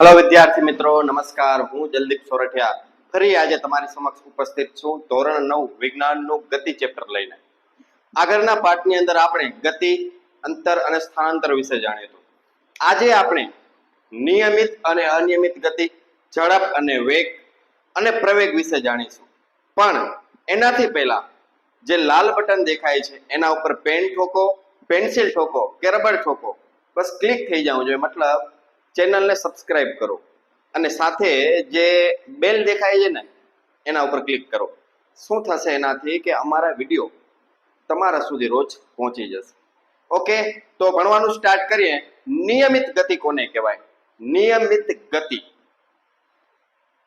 Hello વિદ્યાર્થી મિત્રો, નમસ્કાર. હું જલદીપ સોરઠિયા. ફરી આજે તમારી સમક્ષ ઉપસ્થિત છું ધોરણ નવ, વિજ્ઞાનનું ગતિ ચેપ્ટર લઈને. આગળના પાઠની અંદર આપણે ગતિ, અંતર અને સ્થાનાંતર વિશે જાણ્યું હતું આજે આપણે નિયમિત અને અનિયમિત ગતિ, ઝડપ અને વેગ અને પ્રવેગ વિશે જાણીશું. પણ એનાથી પહેલા જે લાલ બટન દેખાય છે, એના ઉપર પેન ઠોકો, પેન્સિલ ઠોકો કે રબર ઠોકો. બસ ક્લિક થઈ જવું જોઈએ. મતલબ ચેનલને સબસ્ક્રાઇબ કરો અને સાથે જે બેલ દેખાય છે ને, એના ઉપર ક્લિક કરો. શું થશે એનાથી કે અમારા વીડિયો તમારા સુધી રોજ પહોંચી જશે. ઓકે? તો ભણવાનું સ્ટાર્ટ કરીએ. નિયમિત ગતિ કોને કહેવાય? નિયમિત ગતિ.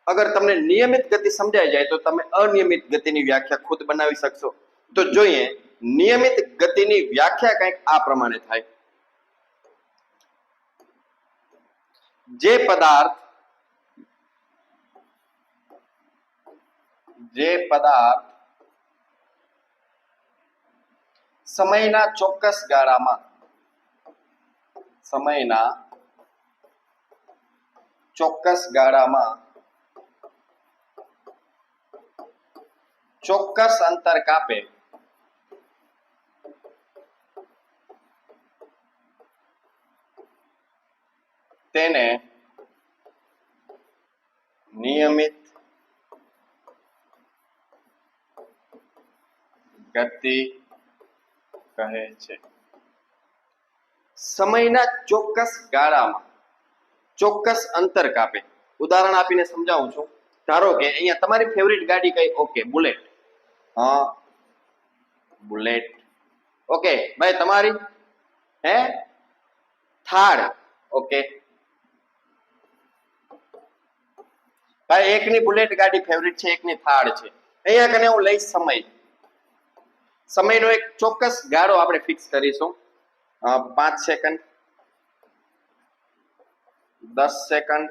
અગર તમને નિયમિત ગતિ સમજાઈ જાય તો તમે અનિયમિત ગતિની વ્યાખ્યા ખુદ બનાવી શકશો. તો જોઈએ, નિયમિત ગતિની વ્યાખ્યા કંઈક આ પ્રમાણે થાય. જે પદાર્થ જે પદાર્થ સમયના ચોક્કસ ગાળામાં સમયના ચોક્કસ ગાળામાં ચોક્કસ અંતર કાપે તેને નિયમિત ગતિ કહે છે. સમયના ચોક્કસ ગાળામાં, ચોક્કસ અંતર કાપે. ઉદાહરણ આપીને સમજાવું છું. ધારો કે અહીંયા તમારી ફેવરિટ ગાડી કઈ? ઓકે બુલેટ હા બુલેટ ઓકે ભાઈ, તમારી? હે? થાર ઓકે ભાઈ એકની બુલેટ ગાડી ફેવરિટ છે, એકની થાળ છે. અહીંયા કને હું લઈશ સમય. સમયનો એક ચોક્કસ ગાળો આપણે ફિક્સ કરીશું. પાંચ સેકન્ડ દસ સેકન્ડ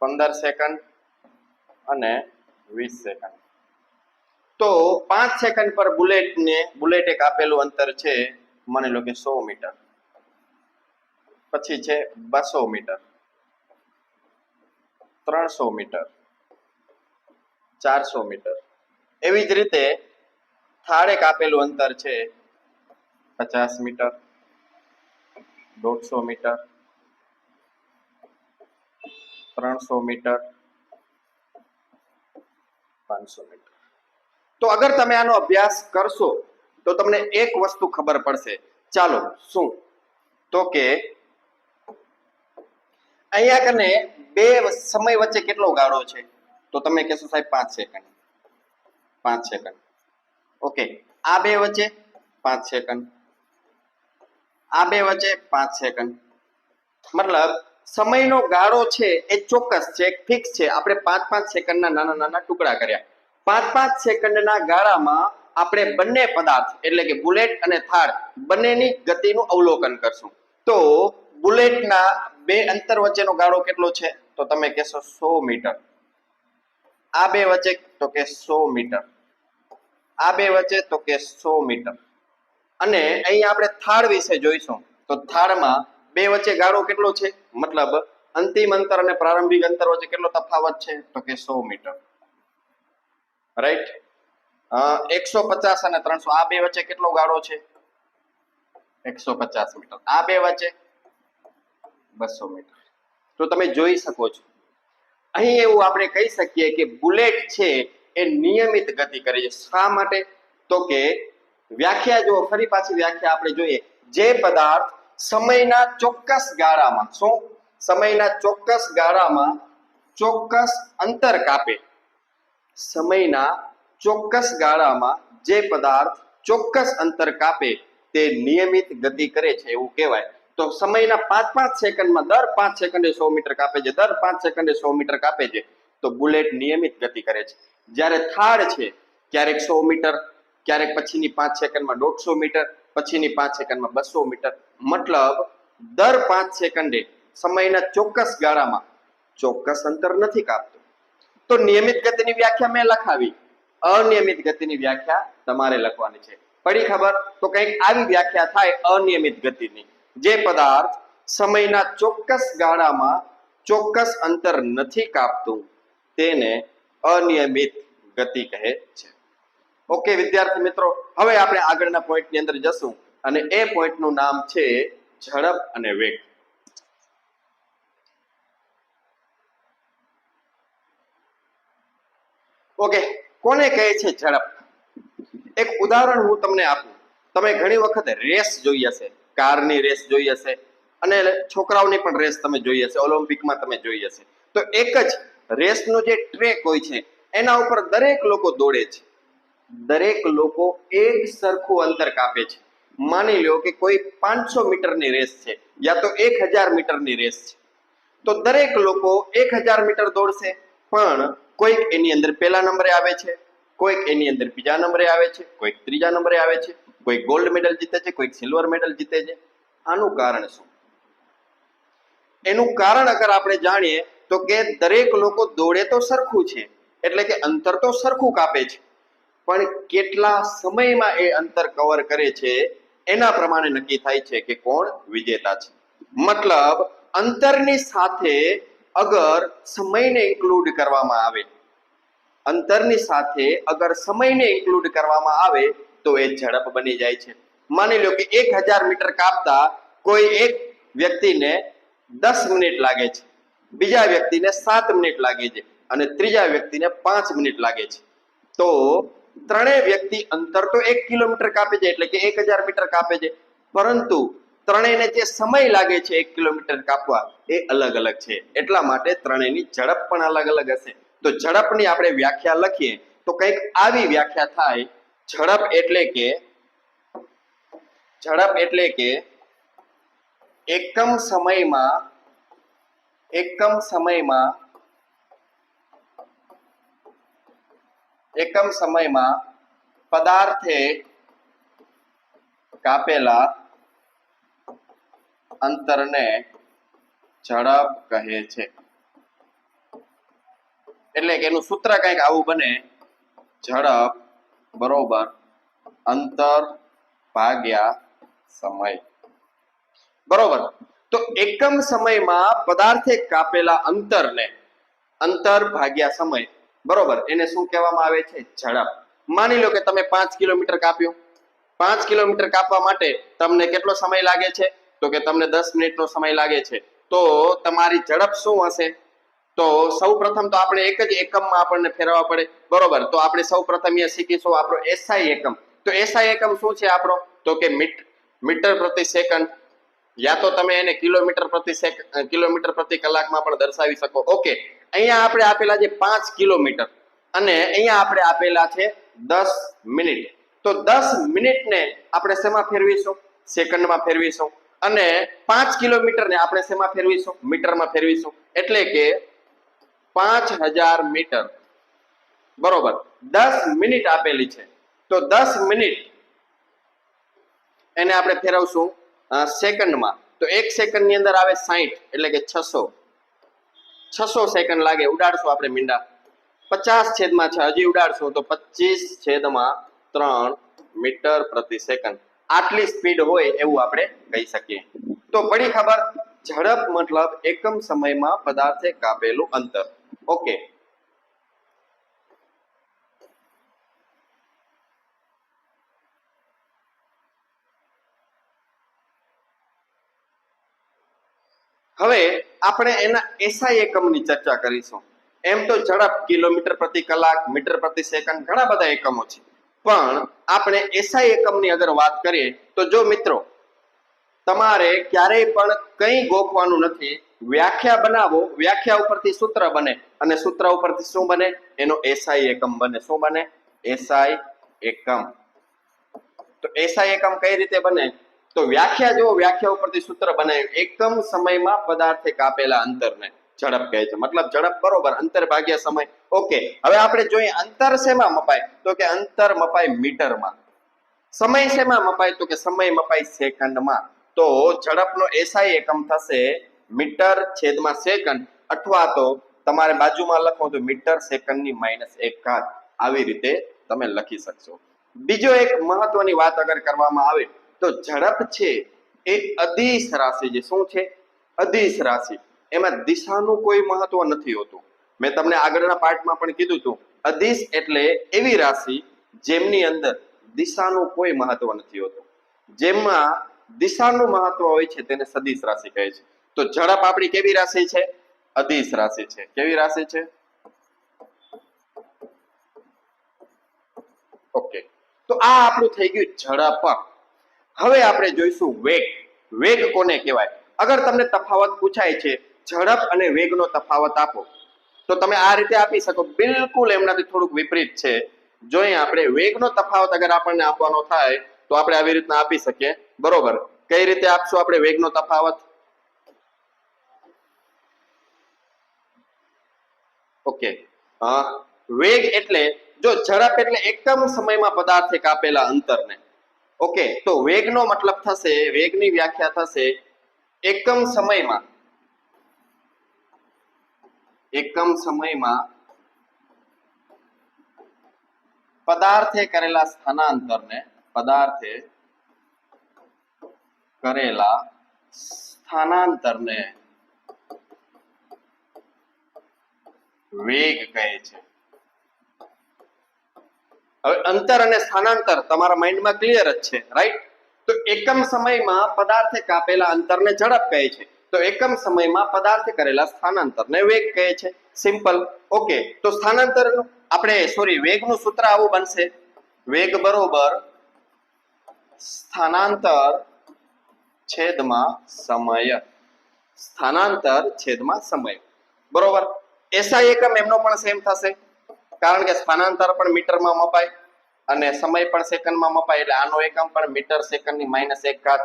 પંદર સેકન્ડ અને વીસ સેકન્ડ તો પાંચ સેકન્ડ પર બુલેટને, બુલેટ એક આપેલું અંતર છે, માની લો કે સો મીટર. પછી છે બસો મીટર. ત્રણસો મીટર. ચારસો મીટર. એવી જ રીતે થાળે કાપેલું અંતર છે પચાસ મીટર, દોઢસો મીટર, ત્રણસો મીટર, પાંચસો મીટર. તો અગર તમે આનો અભ્યાસ કરશો તો તમને એક વસ્તુ ખબર પડશે. ચાલો, શું? તો કે અહીંયા કને બે સમય વચ્ચે કેટલો ગાળો છે? તો તમે કહેશો સાહેબ પાંચ સેકન્ડ. પાંચ સેકન્ડ. ઓકે. આ બે વચ્ચે પાંચ સેકન્ડ. આ બે વચ્ચે પાંચ સેકન્ડ. મતલબ, સમયનો ગાળો છે એ ચોક્કસ છે, ફિક્સ છે. આપણે પાંચ પાંચ સેકન્ડના નાના નાના ટુકડા કર્યા. પાંચ પાંચ સેકન્ડના ગાળામાં આપણે બંને પદાર્થ, એટલે કે બુલેટ અને થાળ, બંનેની ગતિનું અવલોકન કરશું. તો બુલેટના બે અંતર વચ્ચેનો ગાળો કેટલો છે? તો તમે કહેશો સો મીટર. આ બે વચ્ચે તો કે સો મીટર. આ બે વચ્ચે તો કે સો મીટર. અને અહીં આપણે થાળ વિશે જોઈશું. તો થાળમાં બે વચ્ચે ગાળો કેટલો છે? મતલબ અંતિમ અંતર અને પ્રારંભિક અંતર વચ્ચે કેટલો તફાવત છે? તો કે સો મીટર. રાઈટ એકસો પચાસ અને ત્રણસો. આ બે વચ્ચે કેટલો ગાળો છે? એકસો પચાસ મીટર. આ બે વચ્ચે બસો મીટર. તો તમે જોઈ શકો છો. અહીં એવું આપણે કહી શકીએ કે બુલેટ છે એ નિયમિત ગતિ કરે છે. શા માટે? તો કે વ્યાખ્યા જો ફરી પાછી વ્યાખ્યા આપણે જોઈએ. જે પદાર્થ સમયના ચોક્કસ ગાળામાં, શું? સમયના ચોક્કસ ગાળામાં ચોક્કસ અંતર કાપે. સમયના ચોક્કસ ગાળામાં જે પદાર્થ ચોક્કસ અંતર કાપે, તે નિયમિત ગતિ કરે છે, એવું કહેવાય. તો સમયના પાંચ પાંચ સેકન્ડમાં દર પાંચ સેકન્ડે સો મીટર કાપે છે, દર પાંચ સેકન્ડે સો મીટર કાપે છે. તો બુલેટ નિયમિત ગતિ કરે છે. જ્યારે થાળ છે, ક્યારેક સો મીટર, ક્યારેક પછીની પાંચ સેકન્ડમાં દોઢસો મીટર, પછીની પાંચ સેકન્ડમાં બસો મીટર. મતલબ દર પાંચ સેકન્ડે સમયના ચોક્કસ ગાળામાં ચોક્કસ અંતર નથી કાપતું. તો નિયમિત ગતિની વ્યાખ્યા મેં લખાવી. અનિયમિત ગતિની વ્યાખ્યા તમારે લખવાની છે. પડી ખબર? તો કંઈક આવી વ્યાખ્યા થાય અનિયમિત ગતિની. જે પદાર્થ સમયના ચોક્કસ ગાળામાં ચોક્કસ અંતર નથી કાપતું, તેને અનિયમિત ગતિ કહે છે. ઓકે વિદ્યાર્થી મિત્રો, હવે આપણે આગળના પોઈન્ટની અંદર જશું અને એ પોઈન્ટનું નામ છે ઝડપ અને વેગ. ઓકે કોને કહે છે ઝડપ? એક ઉદાહરણ હું તમને આપું. તમે ઘણી વખત રેસ જોઈ હશે. કારની રેસ જોઈ હશે અને છોકરાઓની પણ રેસ તમે જોઈ હશે, ઓલિમ્પિકમાં તમે જોઈ હશે. તો એક જ રેસનો જે ટ્રેક હોય છે, એના ઉપર દરેક લોકો દોડે છે. દરેક લોકો એક સરખું અંતર કાપે છે. માની લો કે કોઈ પાંચસો મીટરની રેસ છે યા તો એક હજાર મીટરની રેસ છે. તો દરેક લોકો એક હજાર મીટર દોડશે, પણ કોઈક એની અંદર પહેલા નંબરે આવે છે, કોઈક એની અંદર બીજા નંબરે આવે છે, કોઈક ત્રીજા નંબરે આવે છે. કોઈ ગોલ્ડ મેડલ જીતે છે કોઈક સિલ્વર મેડલ જીતે છે. આનું કારણ શું? એનું કારણ અગર આપણે જાણીએ, તો કે દરેક લોકો દોડે તો સરખું છે, એટલે કે અંતર તો સરખું કાપે છે. પણ કેટલા સમયમાં એ અંતર કવર કરે છે, એના પ્રમાણે નક્કી થાય છે કે કોણ વિજેતા છે. મતલબ, અંતરની સાથે અગર સમયને ઇન્ક્લુડ કરવામાં આવે, અંતરની સાથે અગર સમયને ઇન્ક્લુડ કરવામાં આવે તો એ ઝડપ બની જાય છે. માની લો કે એક હજાર મીટર કાપતા કોઈ એક વ્યક્તિને દસ મિનિટ લાગે છે. બીજા વ્યક્તિને સાત મિનિટ લાગે છે અને ત્રીજા વ્યક્તિને પાંચ મિનિટ લાગે છે. તો ત્રણેય વ્યક્તિ અંતર તો એક કિલોમીટર કાપે છે એટલે કે એક હજાર મીટર કાપે છે. પરંતુ ત્રણેયને જે સમય લાગે છે એક કિલોમીટર કાપવા એ અલગ અલગ છે. એટલા માટે ત્રણેયની ઝડપ પણ અલગ અલગ હશે. તો ઝડપની આપણે વ્યાખ્યા લખીએ તો કંઈક આવી વ્યાખ્યા થાય ઝડપ એટલે કે, ઝડપ એટલે કે એકમ સમયમાં એકમ સમયમાં એકમ સમયમાં પદાર્થે કાપેલા અંતરને ઝડપ કહે છે. એટલે કે એનું સૂત્ર કંઈક આવું બને, ઝડપ બરોબર. અંતર ભાગ્યા સમય. બરોબર. તો એકમ સમયમાં પદાર્થે કાપેલા અંતરને અંતર ભાગ્યા સમય. બરોબર. એને શું કહેવામાં આવે છે? ઝડપ. માની લો કે તમે પાંચ કિલોમીટર કાપ્યો. પાંચ કિલોમીટર કાપવા માટે તમને કેટલો સમય લાગે છે? તો કે તમને દસ મિનિટનો સમય લાગે છે. તો તમારી ઝડપ શું હશે? તો સૌ પ્રથમ તો આપણે એક જ એકમમાં આપણને ફેરવવા પડે. બરોબર? તો આપણે સૌ પ્રથમ અહીંયા શીખીશું આપણો એસઆઈ એકમ. તો એસઆઈ એકમ શું છે આપણો? તો કે મીટ- મીટર પ્રતિ સેકન્ડ. યા તો તમે એને કિલોમીટર પ્રતિ સેક કિલોમીટર પ્રતિ કલાકમાં પણ દર્શાવી શકો. ઓકે અહીંયા આપણે આપેલા છે પાંચ કિલોમીટર. અને અહીંયા આપણે આપેલા છે દસ મિનિટ. તો દસ મિનિટને આપણે શેમાં ફેરવીશું? સેકન્ડમાં ફેરવીશું. અને પાંચ કિલોમીટરને આપણે શેમાં ફેરવીશું? મીટરમાં ફેરવીશું. એટલે કે પાંચ હજાર મીટર. બરોબર. દસ મિનિટ આપેલી છે. તો દસ મિનિટ એને આપણે ફેરવશું સેકન્ડમાં. તો એક સેકન્ડની અંદર આવે સાહીઠ એટલે કે છસો. છસો સેકન્ડ લાગે, ઉડાડશું આપણે મીંડા. પચાસ છેદમાં છે, હજી ઉડાડશું, તો પચીસ છેદમાં ત્રણ મીટર પ્રતિ સેકન્ડ. આટલી સ્પીડ હોય એવું આપણે કહી શકીએ. તો પડી ખબર, ઝડપ મતલબ એકમ સમયમાં પદાર્થે કાપેલું અંતર. ઓકે હવે આપણે એના એસઆઈ એકમની ચર્ચા કરીશું. એમ તો ઝડપ કિલોમીટર પ્રતિ કલાક, મીટર પ્રતિ સેકન્ડ ઘણા બધા એકમો છે. પણ આપણે એસઆઈ એકમની અગર વાત કરીએ તો જો મિત્રો, તમારે ક્યારેય પણ કંઈ ગોખવાનું નથી વ્યાખ્યા બનાવો, વ્યાખ્યા ઉપરથી સૂત્ર બને. અને સૂત્ર ઉપરથી શું બને? એનો એસઆઈ એકમ બને. શું બને? એસઆઈ એકમ. તો એસઆઈ એકમ કઈ રીતે બને? તો વ્યાખ્યા જો વ્યાખ્યા ઉપરથી સૂત્ર બને. એકમ સમયમાં પદાર્થે કાપેલા અંતરને. ઝડપ કહે છે. મતલબ ઝડપ બરોબર, અંતર ભાગ્યા સમય. ઓકે, હવે આપણે જોઈએ અંતર શેમાં મપાય? તો કે અંતર મપાય મીટરમાં. સમય શેમાં મપાય? તો કે સમય મપાય સેકન્ડમાં. તો ઝડપનો એસઆઈ એકમ થશે મીટર છેદમાં સેકન્ડ અથવા તો તમારે બાજુમાં લખો તો મીટર સેકન્ડની માઇનસ એક ઘાત આવી રીતે તમે લખી શકશો. બીજો એક મહત્વની વાત અગર કરવામાં આવે તો ઝડપ છે એ અદિશ રાશિ જે શું છે? અદિશ રાશિ. એમાં દિશાનું કોઈ મહત્વ નથી હોતું. મેં તમને આગળના પાર્ટમાં પણ કીધું હતું, અદિશ એટલે એવી રાશિ જેમની અંદર દિશાનું કોઈ મહત્વ નથી હોતું. જેમાં દિશાનું મહત્વ હોય છે તેને સદિશ રાશિ કહે છે. તો ઝડપ આપણી કેવી રાશિ છે? અદિશ રાશિ છે. કેવી રાશિ છે? ઓકે તો આ આપણું થઈ ગયું ઝડપ હવે આપણે જોઈશું વેગ. વેગ કોને કહેવાય? અગર તમને તફાવત પૂછાય છે, ઝડપ અને વેગનો તફાવત આપો. તો તમે આ રીતે આપી શકો. બિલકુલ એમનાથી થોડુંક વિપરીત છે. જોઈએ આપણે વેગનો તફાવત અગર આપણને આપવાનો થાય, તો આપણે આવી રીતના આપી શકીએ. બરોબર. કઈ રીતે આપશું આપણે વેગનો તફાવત? ઓકે. વેગ એટલે જો ઝડપ એટલે એકમ સમયમાં પદાર્થે કાપેલા અંતરને. ઓકે, તો વેગનો મતલબ થશે, વેગની વ્યાખ્યા થશે એકમ સમયમાં. એકમ સમયમાં પદાર્થે કરેલા સ્થાનાંતરને, પદાર્થે કરેલા સ્થાનાંતરને વેગ કહે છે. હવે અંતર અને સ્થાનાંતર તમારા માઇન્ડમાં ક્લિયર જ છે રાઈટ તો એકમ સમયમાં પદાર્થે કાપેલા અંતરને ઝડપ કહે છે. તો એકમ સમયમાં પદાર્થે કરેલા સ્થાનાંતરને વેગ કહે છે. સિમ્પલ ઓકે તો સ્થાનાંતર, આપણે સોરી વેગનું સૂત્ર આવું બનશે. વેગ બરોબર સ્થાનાંતર છેદમાં સમય. સ્થાનાંતર છેદમાં સમય. બરોબર? એસઆઈ એકમ એમનો પણ સેમ થશે. કારણ કે સ્થાનાંતર પણ મીટરમાં મપાય અને સમય પણ સેકન્ડમાં મપાય એટલે આનો એકમ પણ મીટર સેકન્ડની માઇનસ એક ઘાત.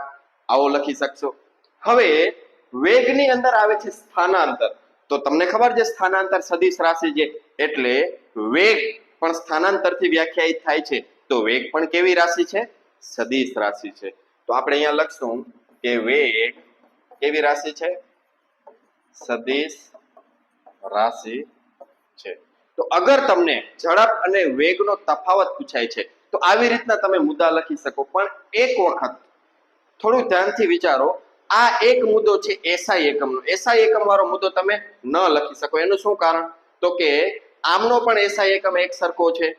આવો લખી શકશો. હવે વેગની અંદર આવે છે સ્થાનાંતર. તો તમને ખબર છે સ્થાનાંતર સદિશ રાશિ છે એટલે વેગ પણ સ્થાનાંતરથી વ્યાખ્યાયિત થાય છે. તો વેગ પણ કેવી રાશિ છે? સદિશ રાશિ છે. તો આપણે અહીંયા લખશું કે વેગ કેવી રાશિ છે? સદિશ રાશિ છે. તો અગર તમને ઝડપ અને વેગનો તફાવત પૂછાય છે, તો આવી રીતના તમે મુદ્દા લખી શકો. પણ એક વખત થોડું ધ્યાનથી વિચારો, આ એક મુદ્દો છે એસઆઈ એકમનો. એસઆઈ એકમ વાળો મુદ્દો તમે ન લખી શકો. એનું શું કારણ? તો કે આમનો પણ એસઆઈ એકમ એક સરખો છે.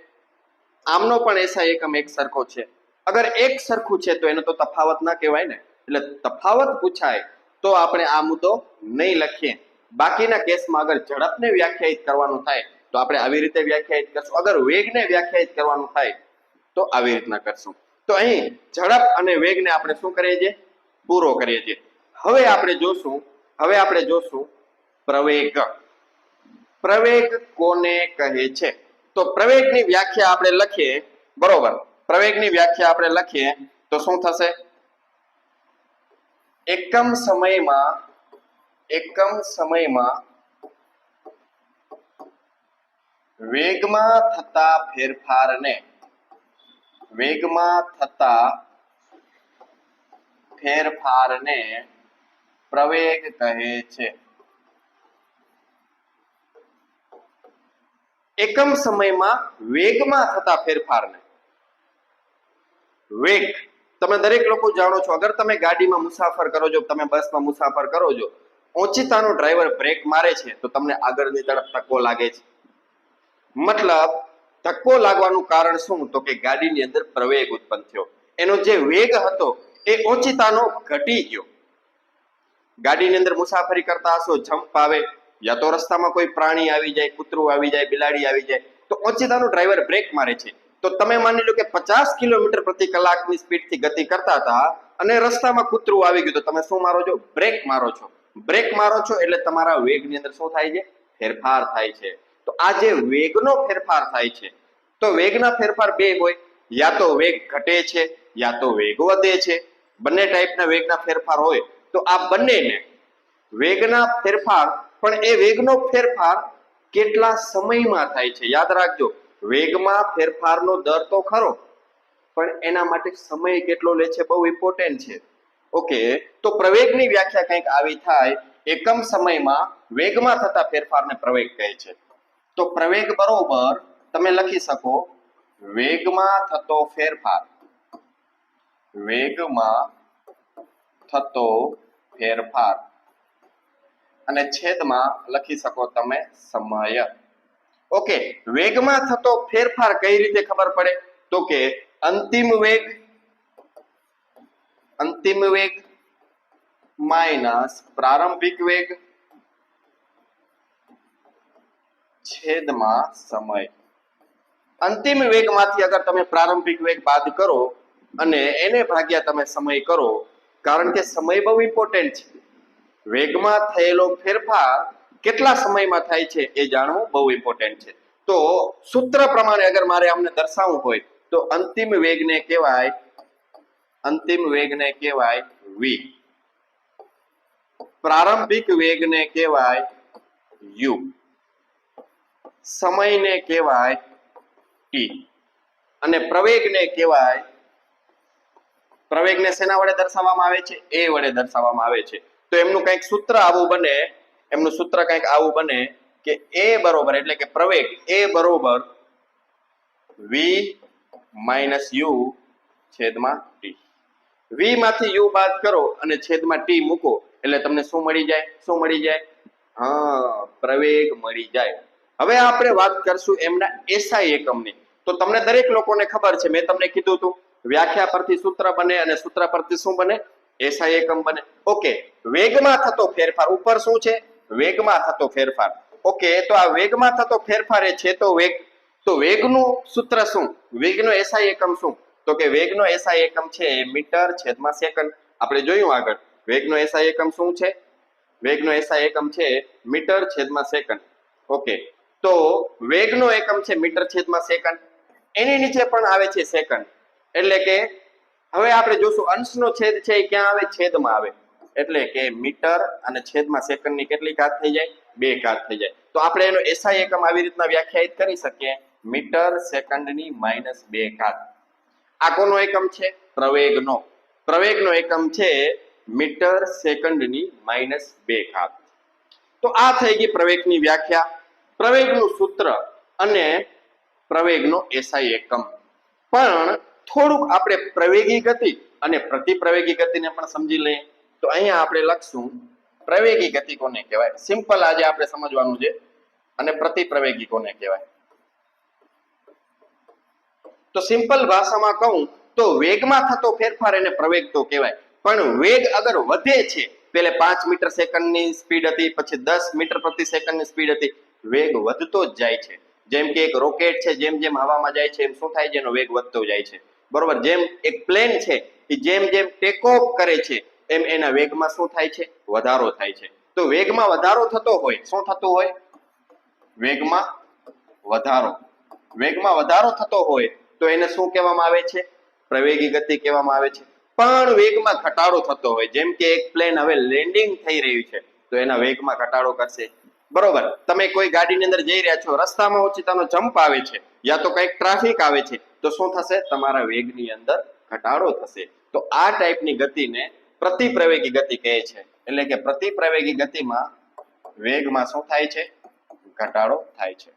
આમનો પણ એસઆઈ એકમ એક સરખો છે. અગર એક સરખું છે, તો એનો તો તફાવત ના કહેવાય ને. એટલે તફાવત પૂછાય, તો આપણે આ મુદ્દો નહીં લખીએ. બાકીના કેસમાં અગર ઝડપને વ્યાખ્યાયિત કરવાનું થાય, તો આપણે આવી રીતે વ્યાખ્યાયિત કરશું. અગર વેગને વ્યાખ્યાયિત કરવાનું થાય, તો આવી રીતના કરશું. તો અહીં ઝડપ અને વેગને આપણે શું કરીએ છીએ? પૂરો કરીએ છીએ. હવે આપણે જોશું, હવે આપણે જોશું પ્રવેગ. પ્રવેગ કોને કહે છે? તો પ્રવેગની વ્યાખ્યા આપણે લખીએ, બરોબર. પ્રવેગની વ્યાખ્યા આપણે લખીએ, તો શું થશે? એકમ સમયમાં એકમ સમયમાં વેગમાં થતા ફેરફારને વેગમાં થતા ફેરફારને પ્રવેગ કહે છે. એકમ સમયમાં વેગમાં થતા ફેરફારને વેગ. તમે દરેક લોકો જાણો છો, અગર તમે ગાડીમાં મુસાફર કરો છો, તમે બસમાં મુસાફર કરો છો ઓચિતાનો ડ્રાઈવર બ્રેક મારે છે, તો તમને આગળની તરફ ધક્કો લાગે છે. મતલબ, ધક્કો લાગવાનું કારણ શું? તો કે ગાડીની અંદર પ્રવેગ ઉત્પન્ન થયો. એનો જે વેગ હતો, એ ઓચિતાનો ઘટી ગયો. ગાડીની અંદર મુસાફરી કરતા હશો જમ્પ આવે, યા તો રસ્તામાં કોઈ પ્રાણી આવી જાય, કૂતરું આવી જાય, બિલાડી આવી જાય, તો ઓચિતાનો ડ્રાઈવર બ્રેક મારે છે. તો તમે માની લો કે પચાસ કિલોમીટર પ્રતિ કલાકની સ્પીડથી ગતિ કરતા હતા અને રસ્તામાં કૂતરું આવી ગયું, તો તમે શું મારો છો? બ્રેક મારો છો. બ્રેક મારો છો એટલે તમારા વેગની અંદર શું થાય છે? ફેરફાર થાય છે. તો આ જે વેગનો ફેરફાર થાય છે, તો વેગના ફેરફાર બે હોય. યા તો વેગ ઘટે છે, યા તો વેગ વધે છે. બંને ટાઈપના વેગના ફેરફાર હોય. તો આ બંનેને વેગના ફેરફાર, પણ એ વેગનો ફેરફાર કેટલા સમયમાં થાય છે? યાદ રાખજો, વેગમાં ફેરફારનો દર તો ખરો, પણ એના માટે સમય કેટલો લે છે? બહુ ઇમ્પોર્ટન્ટ છે. ઓકે, તો પ્રવેગની વ્યાખ્યા કંઈક આવી થાય, એકમ સમયમાં વેગમાં થતા ફેરફારને પ્રવેગ કહે છે. તો પ્રવેગ બરોબર, તમે લખી શકો, વેગમાં થતો ફેરફાર. વેગમાં થતો ફેરફાર. અને છેદમાં લખી શકો તમે સમય. ઓકે, વેગમાં થતો ફેરફાર કઈ રીતે ખબર પડે? તો કે અંતિમ વેગ અંતિમ વેગ માઇનસ પ્રારંભિક વેગ છેદમાં સમય. અંતિમ વેગમાંથી અગર તમે પ્રારંભિક વેગ બાદ કરો અને એને ભાગ્યા તમે સમય કરો, કારણ કે સમય બહુ ઇમ્પોર્ટન્ટ છે. વેગમાં થયેલો ફેરફાર કેટલા સમયમાં થાય છે એ જાણવું બહુ ઇમ્પોર્ટન્ટ છે. તો સૂત્ર પ્રમાણે અગર મારે અમને દર્શાવવું હોય, તો અંતિમ વેગને કહેવાય અંતિમ વેગને કહેવાય વી પ્રારંભિક વેગને કહેવાય યુ સમયને કહેવાય ટી અને પ્રવેગને કહેવાય પ્રવેગને શેના વડે દર્શાવવામાં આવે છે? એ વડે દર્શાવવામાં આવે છે. તો એમનું કંઈક સૂત્ર આવું બને, એમનું સૂત્ર કંઈક આવું બને કે એ બરોબર એટલે કે પ્રવેગ એ બરોબર વી માઇનસ યુ છેદમાં ટી વી માંથી યુ બાદ કરો અને છેદમાં ટી મૂકો. એટલે તમને શું મળી જાય? શું મળી જાય? હા, પ્રવેગ મળી જાય. હવે આપણે વાત કરશું એમના એસઆઈ એકમની. તો તમને દરેક લોકોને ખબર છે, મેં તમને કીધું હતું વ્યાખ્યા પરથી સૂત્ર બને અને સૂત્ર પરથી શું બને? એસઆઈ એકમ બને. ઓકે, વેગમાં થતો ફેરફાર. ઉપર શું છે? વેગમાં થતો ફેરફાર. ઓકે, તો આ વેગમાં થતો ફેરફાર એ છે તો વેગ. તો વેગનું સૂત્ર શું? વેગનો એસઆઈ એકમ શું? તો કે વેગનો એસઆઈ એકમ છે મીટર છેદમાં સેકન્ડ. આપણે જોયું આગળ. વેગનો એસઆઈ એકમ શું છે? વેગનો એસઆઈ એકમ છે મીટર છેદમાં સેકન્ડ. ઓકે. તો વેગનો એકમ છે મીટર છેદમાં સેકન્ડ. એની નીચે પણ આવે છે સેકન્ડ. એટલે કે હવે આપણે જોશું અંશનો છેદ છે એ ક્યાં આવે? છેદમાં આવે. એટલે કે મીટર અને છેદમાં સેકન્ડની કેટલી ઘાત થઈ જાય? બે ઘાત થઈ જાય. તો આપણે એનો એસઆઈ એકમ આવી રીતના વ્યાખ્યાયિત કરી શકીએ. મીટર સેકન્ડની માઇનસ બે ઘાત. આ કોનો એકમ છે? પ્રવેગનો પ્રવેગનો એકમ છે મીટર સેકન્ડની માઇનસ બે ઘાત. તો આ થઈ ગઈ પ્રવેગની વ્યાખ્યા. પ્રવેગનું સૂત્ર અને પ્રવેગનો એસઆઈ એકમ. પણ થોડુંક આપણે પ્રવેગી ગતિ અને પ્રતિપ્રવેગી ગતિને પણ સમજી લઈએ. તો અહીંયા આપણે લખશું પ્રવેગી ગતિ કોને કહેવાય? સિમ્પલ આજે આપણે સમજવાનું છે. અને પ્રતિપ્રવેગી કોને કહેવાય? તો સિમ્પલ ભાષામાં કહું તો વેગમાં થતો ફેરફાર એને પ્રવેગ તો કહેવાય. પણ વેગ અગર વધે છે, પેલે પાંચ મીટર સેકન્ડની સ્પીડ હતી, પછી દસ મીટર પ્રતિ સેકન્ડની સ્પીડ હતી, વેગ વધતો જ જાય છે. જેમ કે એક રોકેટ છે, જેમ જેમ હવામાં જાય છે, એમ શું થાય છે, એનો વેગ વધતો જાય છે. બરોબર? જેમ એક પ્લેન છે, એ જેમ જેમ ટેક ઓફ કરે છે, એમ એના વેગમાં શું થાય છે? વધારો થાય છે. તો વેગમાં વધારો થતો હોય, શું થતું હોય? વેગમાં વધારો. વેગમાં વધારો થતો હોય તો એને શું કહેવામાં આવે છે? પ્રવેગી ગતિ કહેવામાં આવે છે. પણ વેગમાં ઘટાડો થતો હોય, જેમ કે એક પ્લેન હવે લેન્ડિંગ થઈ રહ્યું છે, તો એના વેગમાં ઘટાડો કરશે. બરોબર? તમે કોઈ ગાડીની અંદર જઈ રહ્યા છો, રસ્તામાં ઓચિતાનો જમ્પ આવે છે, યા તો કંઈક ટ્રાફિક આવે છે, તો શું થશે? તમારા વેગની અંદર ઘટાડો થશે. તો આ ટાઈપની ગતિને પ્રતિપ્રવેગી ગતિ કહે છે. એટલે કે પ્રતિપ્રવેગી ગતિમાં વેગમાં શું થાય છે? ઘટાડો થાય છે.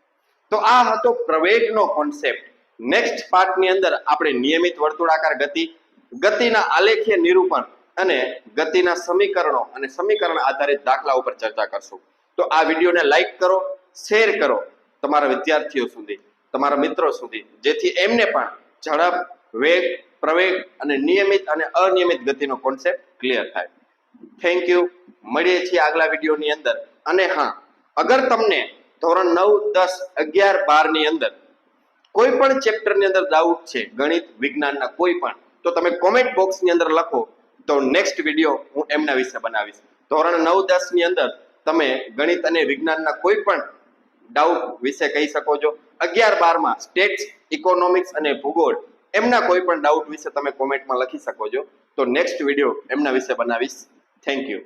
તો આ હતો પ્રવેગનો કોન્સેપ્ટ નેક્સ્ટ પાર્ટની અંદર આપણે નિયમિત વર્તુળાકાર ગતિ, ગતિના આલેખીય નિરૂપણ અને ગતિના સમીકરણો અને સમીકરણ આધારિત દાખલા ઉપર ચર્ચા કરશું. તો આ વિડીયોને લાઈક કરો શેર કરો તમારા વિદ્યાર્થીઓ સુધી, તમારા મિત્રો સુધી, જેથી એમને પણ ઝડપ, વેગ, પ્રવેગ અને નિયમિત અને અનિયમિત ગતિનો કોન્સેપ્ટ ક્લિયર થાય. થેન્ક યુ મળીએ છીએ આગલા વિડીયોની અંદર. અને હા, અગર તમને ધોરણ નવ, દસ, અગિયાર, બારની અંદર કોઈ પણ ચેપ્ટરની અંદર ડાઉટ છે, ગણિત, વિજ્ઞાનના કોઈ પણ, તો તમે કોમેન્ટ બોક્સની અંદર લખો. તો નેક્સ્ટ વીડિયો હું એમના વિશે બનાવીશ. ધોરણ નવ, દસની અંદર તમે ગણિત અને વિજ્ઞાનના કોઈ પણ ડાઉટ વિશે કહી શકો છો. અગિયાર, બારમાં સ્ટેટ્સ ઇકોનોમિક્સ અને ભૂગોળ, એમના કોઈ પણ ડાઉટ વિશે તમે કોમેન્ટમાં લખી શકો છો. તો નેક્સ્ટ વીડિયો એમના વિશે બનાવીશ. Thank you